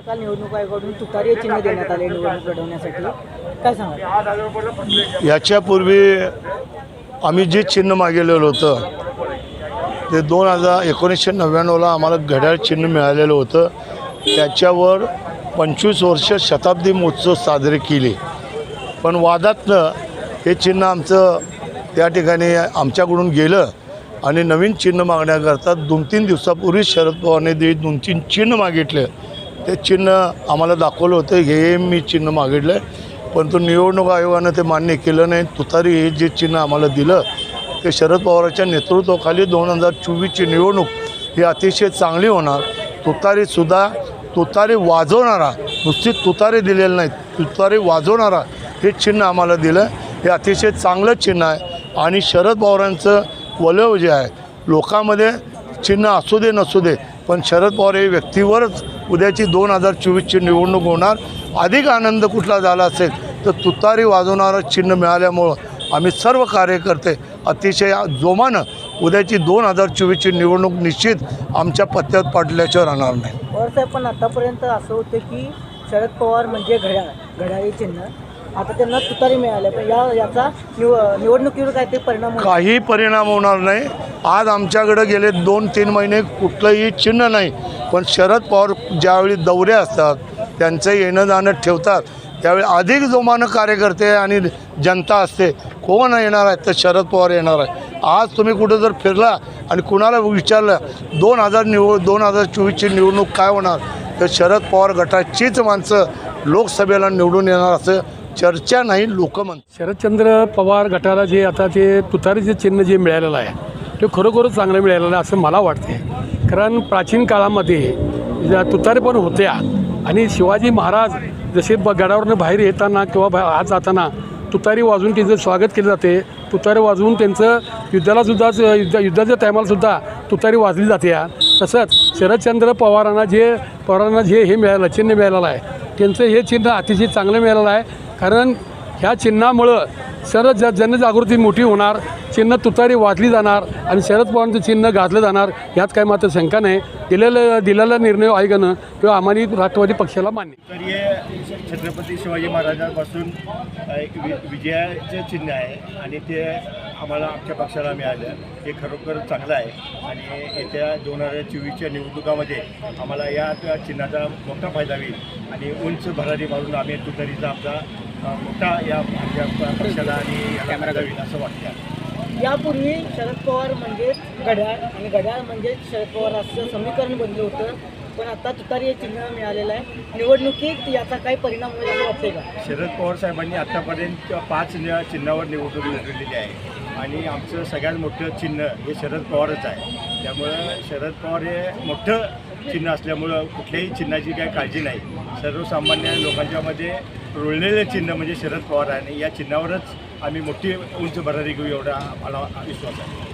काल निवडणूक आयोगाकडून तुतारी चिन्ह देण्यात आले निवडणूक लढवण्यासाठी. काय सांगा याच्यापूर्वी आम्ही जे चिन्ह मागितलेलं होतं ते दोन हजार एकोणीसशे नव्याण्णवला आम्हाला घड्याळ चिन्ह मिळालेलं होतं. त्याच्यावर पंचवीस वर्ष शताब्दी महोत्सव साजरे केले. पण वादातनं हे चिन्ह आमचं त्या ठिकाणी आमच्याकडून गेलं आणि नवीन चिन्ह मागण्याकरता दोन तीन दिवसापूर्वी शरद पवारने जे दोन तीन चिन्ह मागितले. ते चिन्ह आम्हाला दाखवलं होतं हे मी चिन्ह मागितलं आहे परंतु निवडणूक आयोगानं ते मान्य केलं नाही. तुतारी हे जे चिन्ह आम्हाला दिलं ते शरद पवारांच्या नेतृत्वाखाली दोन हजार चोवीसची निवडणूक ही अतिशय चांगली होणार. तुतारीसुद्धा तुतारी वाजवणारा नुसती तुतारी दिलेलं नाही तुतारी वाजवणारा हे चिन्ह आम्हाला दिलं. हे अतिशय चांगलं चिन्ह आहे. आणि शरद पवारांचं वलव जे आहे लोकांमध्ये चिन्ह असू दे नसू दे पण शरद पवार हे व्यक्तीवरच उद्याची दोन हजार चोवीसची निवडणूक होणार. अधिक आनंद कुठला झाला असेल तर तुतारी वाजवणारं चिन्ह मिळाल्यामुळं आम्ही सर्व कार्यकर्ते अतिशय जोमानं उद्याची दोन हजार चोवीसची निवडणूक निश्चित आमच्या पत्त्यात पाडल्याशिवाय राहणार नाही. पण आतापर्यंत असं होतं की शरद पवार म्हणजे घड्याळ घड्याळी चिन्ह. आता त्यांना तुतारी मिळाल्या पण या याचा निव निवडणुकीवर काय ते परिणाम? काही परिणाम होणार नाही. आज आमच्याकडं गेले दोन तीन महिने कुठलंही चिन्ह नाही. पण शरद पवार ज्यावेळी दौरे असतात त्यांचं येणं जाणं ठेवतात. त्यावेळी अधिक जोमानं कार्यकर्ते आणि जनता असते. कोण येणार आहे? तर शरद पवार येणार आहे. आज तुम्ही कुठं जर फिरला आणि कुणाला विचारलं दोन हजार निवड दोन हजार चोवीसची निवडणूक काय होणार? तर शरद पवार गटाचीच माणसं लोकसभेला निवडून येणार असं चर्चा नाही लोक म्हणतात. शरदचंद्र पवार गटाला जे आता ते तुतारीचे चिन्ह जे मिळालेलं आहे ते खरोखरच चांगलं मिळालेलं आहे असं मला वाटते कारण प्राचीन काळामध्ये तुतारे पण होत्या आणि शिवाजी महाराज जसे ब गडावरनं बाहेर येताना किंवा बा आत जाताना तुतारी वाजवून त्यांचं स्वागत केलं जाते. तुतारी वाजवून त्यांचं युद्धालासुद्धा युद्धा युद्ध युद्धाच्या टायमालासुद्धा तुतारी वाजली जाते. या तसंच शरदचंद्र पवारांना जे पवारांना जे हे मिळालं चिन्ह मिळालेलं आहे. त्यांचं हे चिन्ह अतिशय चांगलं मिळालेलं आहे. कारण ह्या चिन्हामुळं शरद ज जनजागृती मोठी होणार चिन्ह तुतारी वाचली जाणार आणि शरद पवारांचं चिन्ह गाजलं जाणार यात काही मात्र शंका नाही. दिलेलं दिलेला निर्णय आयोगानं किंवा आम्हाला राष्ट्रवादी पक्षाला मान्य तर हे छत्रपती शिवाजी महाराजांपासून एक वि विजयाचे चिन्ह आहे आणि ते आम्हाला आमच्या पक्षाला मिळालं. हे खरोखर चांगलं आहे. आणि येत्या दोन हजार चोवीसच्या निवडणुकामध्ये आम्हाला या त्या चिन्हाचा मोठा फायदा होईल. आणि उंच भरारी मारून आम्ही तुतारीचा आमचा मोठा या आमच्या प- पक्षाला आणि फायदा होईल असं वाटतं यापूर्वी शरद पवार म्हणजेच घड्याळ आणि घड्याळ म्हणजेच शरद पवार असं समीकरण बनलं होतं. पण आता तुतारी हे चिन्ह मिळालेलं आहे. निवडणुकीत याचा काही परिणाम होईल असं वाटते का? शरद पवार साहेबांनी आत्तापर्यंत पाच चिन्हावर निवडणूक लढवलेली आहे. आणि आमचं सगळ्यात मोठं चिन्ह हे शरद पवारच आहे. त्यामुळं शरद पवार हे मोठं चिन्ह असल्यामुळं कुठल्याही चिन्हाची काही काळजी नाही. सर्वसामान्य लोकांच्यामध्ये रुळलेलं चिन्ह म्हणजे शरद पवार आहे आणि या चिन्हावरच आम्ही मोठी उंच भरारी घेऊ एवढा मला विश्वास आहे.